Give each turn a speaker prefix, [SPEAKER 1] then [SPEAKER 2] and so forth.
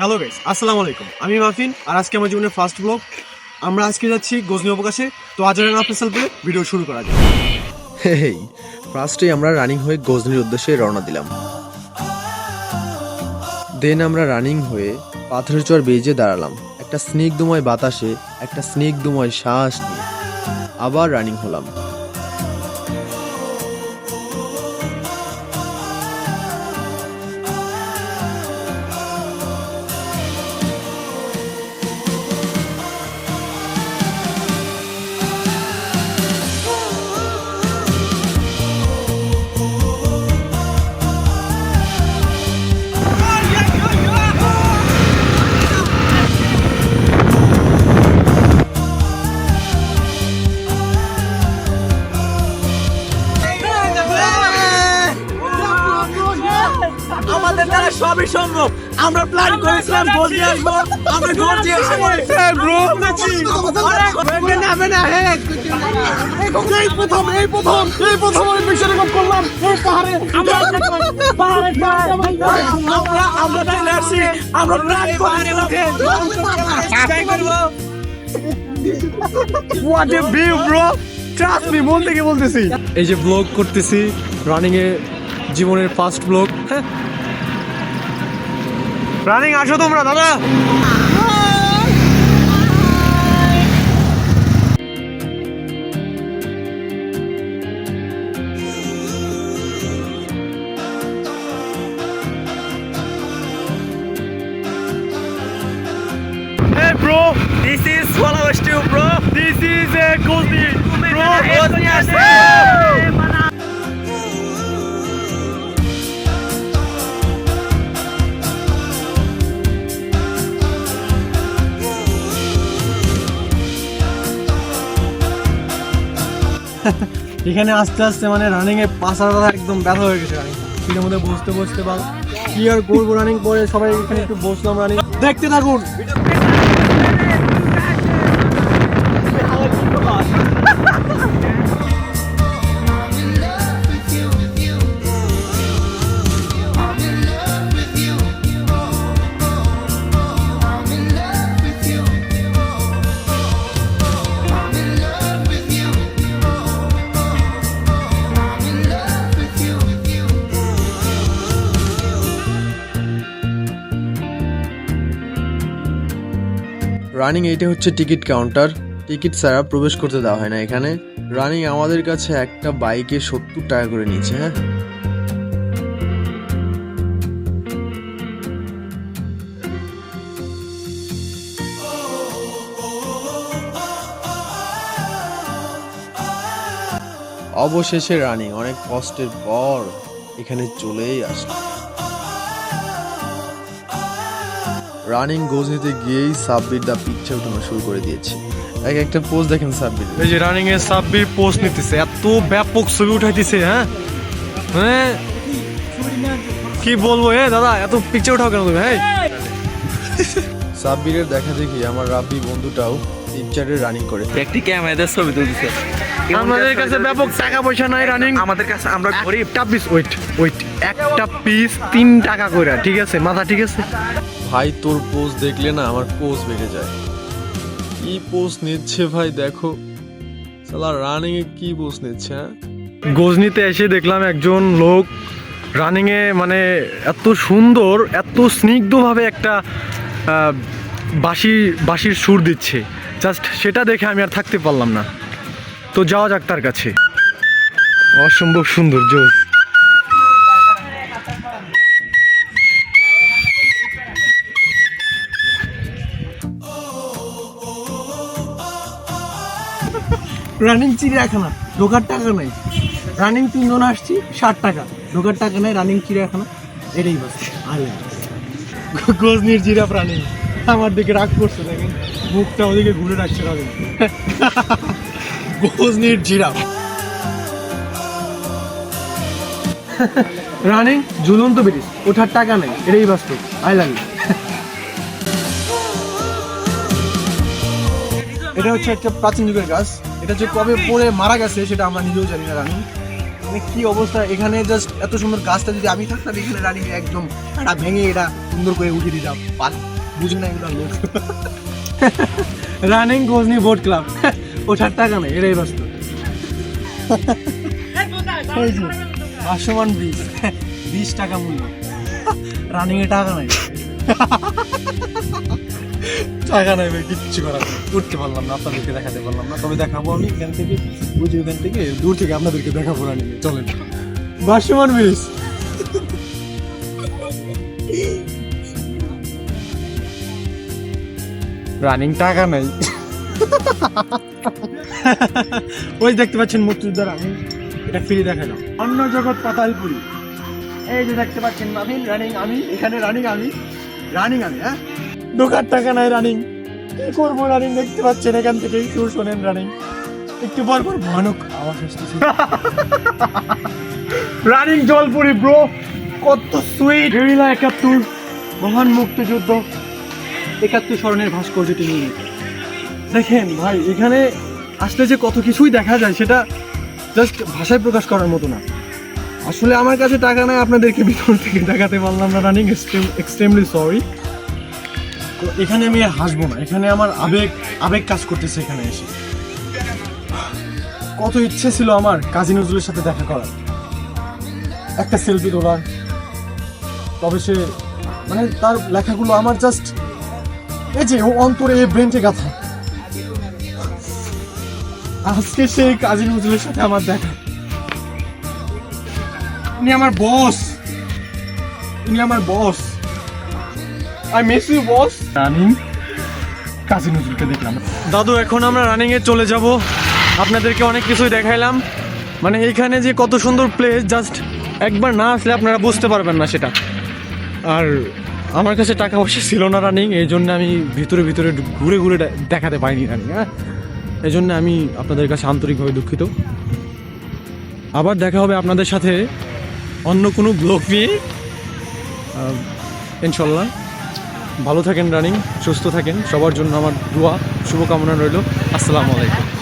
[SPEAKER 1] Hello guys আসসালামু আলাইকুম আমি মাফিন, আর আজকে আমার জীবনের ফার্স্ট ব্লগ আমরা আজকে যাচ্ছি গজনি অবকাশে। তো আজের না স্পেশাল পেলে ভিডিও শুরু করা যাক।
[SPEAKER 2] হেই ফার্স্টে আমরা রানিং হয়ে গজনির উদ্দেশ্যে রওনা দিলাম। দেন আমরা রানিং হয়ে পাথরের চর বেজে দাঁড়ালাম। একটা স্নিগ্ধময় বাতাসে, একটা স্নিগ্ধময় শ্বাস নিয়ে আবার রানিং হলাম।
[SPEAKER 3] আমাদের সবই সম্ভব। আমরা প্ল্যান করেছিলাম গোল দিয়ে আসব। আমরা গোল দিয়ে আসব। ব্রো নামে না হ্যাঁ এই প্রথম এই প্রথম এই প্রথম আমি রেকর্ড করলাম। এই পাহাড়ে। পাহাড়ে আমরা আমরা চলে আসছি। আমরা প্ল্যান করেছিলাম
[SPEAKER 1] what a view bro trust me মন থেকে বলতেছি। এই যে ব্লগ করতেছি রানিং এ জীবনের ফার্স্ট ব্লগ রানিং আসো তোমরা দাদা Hey bro,
[SPEAKER 3] This is Swallow Stew bro
[SPEAKER 1] this is a Gozni. Bro,
[SPEAKER 3] Gozni আসছে।
[SPEAKER 1] এখানে আস্তে আস্তে মানে রানিং এ পাশাটা একদম ব্যথা হয়ে গেছে রানিং মধ্যে বসতে বসতে বা কি আর করব রানিং পরে সবাই এখানে একটু বসলাম রানিং দেখতে থাকুন।
[SPEAKER 2] রানিং এইটা হচ্ছে টিকিট কাউন্টার টিকিট ছাড়া প্রবেশ করতে দেওয়া হয় না এখানে। রানিং আমাদের কাছে একটা বাইকে সত্তর টাকা করে নিয়েছে হ্যাঁ? অবশেষে রানিং অনেক কষ্টের পর এখানে চলেই আসলো। রানিং গোজ নিতে গিয়েই সাব্বির দা পিকচার উঠানো শুরু করে দিয়েছে। এক একটা পোজ দেখেন সাব্বির
[SPEAKER 1] এই যে রানিং এ সাব্বির পোস্ট নিতেছে এত ব্যাপক ছবি উঠাইতেছে হ্যাঁ? হ্যাঁ কি বলব এ দাদা এত পিকচার উঠাও কেন তুমি হ্যাঁ
[SPEAKER 2] সাব্বিরের দেখা দেখি আমার রাব্বি বন্ধুটাও পিকচারে রানিং করে।
[SPEAKER 3] একটি ক্যামেরাদের ছবি তুলছে
[SPEAKER 1] আমাদের কাছে ব্যাপক টাকা পয়সা নাই রানিং
[SPEAKER 3] আমাদের কাছে আমরা গরিব।
[SPEAKER 1] একটা পিস ওয়েট ওয়েট একটা পিস তিন টাকা করে ঠিক আছে? মাথা ঠিক আছে?
[SPEAKER 2] ভাই, তোর পোজ দেখলে না আমার পোজ বেড়ে যায়। কি পোজ নিচ্ছে ভাই, দেখো। সালা রানিং এ কি পোজ নিচ্ছে হ্যাঁ?
[SPEAKER 1] গজনিতে এসে দেখলাম একজন লোক রানিংয়ে মানে এত সুন্দর, এত স্নিগ্ধভাবে একটা বাঁশি, বাঁশির সুর দিচ্ছে। জাস্ট সেটা দেখে আমি আর থাকতে পারলাম না। তো যাওয়া যাক তার কাছে। অসম্ভব সুন্দর, জোস। রানিং চিড়িয়াখানা ঢোকার টাকা নাই। রানিং তিনজন আসছি, ষাট টাকা। ঢোকার টাকা নাই রানিং চিড়িয়াখানা এটাই বাস। আর গজনির জিরাফ রানিং আমার দিকে রাগ করছে, দেখেন। মুখটা ওদিকে ঘুরে রাখছে রানিং গজনির জিরাফ রানিং ঝুলন্ত ব্রিজ। ওঠার টাকা নেই, এটাই বাস্তব আই লাগে এটা হচ্ছে একটা প্রাচীন যুগের গাছ। এটা যে কবে পড়ে মারা গেছে সেটা আমরা নিজেও জানি না, রানিং।
[SPEAKER 3] মানে কি অবস্থা? এখানে জাস্ট এত সুন্দর গাছটা যদি আমি থাকতাম, এখানে রানিং একদম এটা ভেঙে এটা সুন্দর করে উঠিয়ে দিতাম। পাল বুঝি না এগুলো লোক।
[SPEAKER 1] রানিং কোজনি বোট ক্লাব। ওঠার টাকা নেই এটাই যে ভাসমান ব্রিজ বিশ টাকা মূল্য। রানিং এ টাকা নাই। টাকা নাই ভাই কিচ্ছু করার উঠতে পারলাম না আপনাদেরকে দেখাতে পারলাম না। তবে দেখাবো আমি এখান থেকে বুঝি যে ওখান থেকে দূর থেকে আপনাদেরকে দেখাবো রানিং এ চলেন। ভাসমান ব্রিজ রানিং টাকা নাই। ওই দেখতে পাচ্ছেন মুক্তিযোদ্ধার আমি এটা ফ্রি দেখালাম। অন্য জগৎ পাতালপুরি। এই যে দেখতে পাচ্ছেন আমি রানিং আমি এখানে রানিং আমি। রানিং আমি হ্যাঁ? ঢোকার টাকা নাই রানিং কি করব রানিং দেখতে পাচ্ছেন এখান থেকে সুর শোনেন রানিং একটু পর পর ভয়ানক আওয়াজ আসতেছে। রানিং জলপুরি ব্রো কত সুইট গেরিলা একাত্তর মহান মুক্তিযুদ্ধ। একাত্তর স্মরণের ভাস্কর্যটি নিয়ে। দেখেন ভাই এখানে আসলে যে কত কিছুই দেখা যায় সেটা জাস্ট ভাষায় প্রকাশ করার মতো না। আসলে আমার কাছে টাকা নাই আপনাদেরকে ভিতর থেকে দেখাতে পারলাম না রানিং এক্সট্রিমলি সরি তো এখানে আমি হাসবো না। এখানে আমার আবেগ আবেগ কাজ করতেছে এখানে এসে। কত ইচ্ছে ছিল আমার কাজী নজরুলের সাথে দেখা করার। একটা সেলফি তোলার। তবে সে মানে তার লেখাগুলো আমার জাস্ট এই যে ও অন্তরে এই ব্রেনটে গাথা। আজকে সেই কাজী নজরুলের সাথে আমার দেখা। উনি আমার বস উনি আমার boss I miss you boss running Kazi নজরুলকে দেখলাম। দাদু এখন আমরা রানিং এ চলে যাব। আপনাদেরকে অনেক কিছুই দেখাইলাম। মানে এইখানে যে কত সুন্দর প্লেস জাস্ট একবার না আসলে আপনারা বুঝতে পারবেন না সেটা। আর আমার কাছে টাকা পয়সা ছিল না রানিং এই জন্য আমি ভিতরে ভিতরে ঘুরে ঘুরে দেখাতে পাইনি রানিং হ্যাঁ? এই জন্য আমি আপনাদের কাছে আন্তরিকভাবে দুঃখিত। আবার দেখা হবে আপনাদের সাথে অন্য কোনো ব্লগ নিয়ে। ইনশাল্লাহ। ভালো থাকেন রানিং সুস্থ থাকেন। সবার জন্য আমার দোয়া শুভকামনা রইল। আসসালামু আলাইকুম।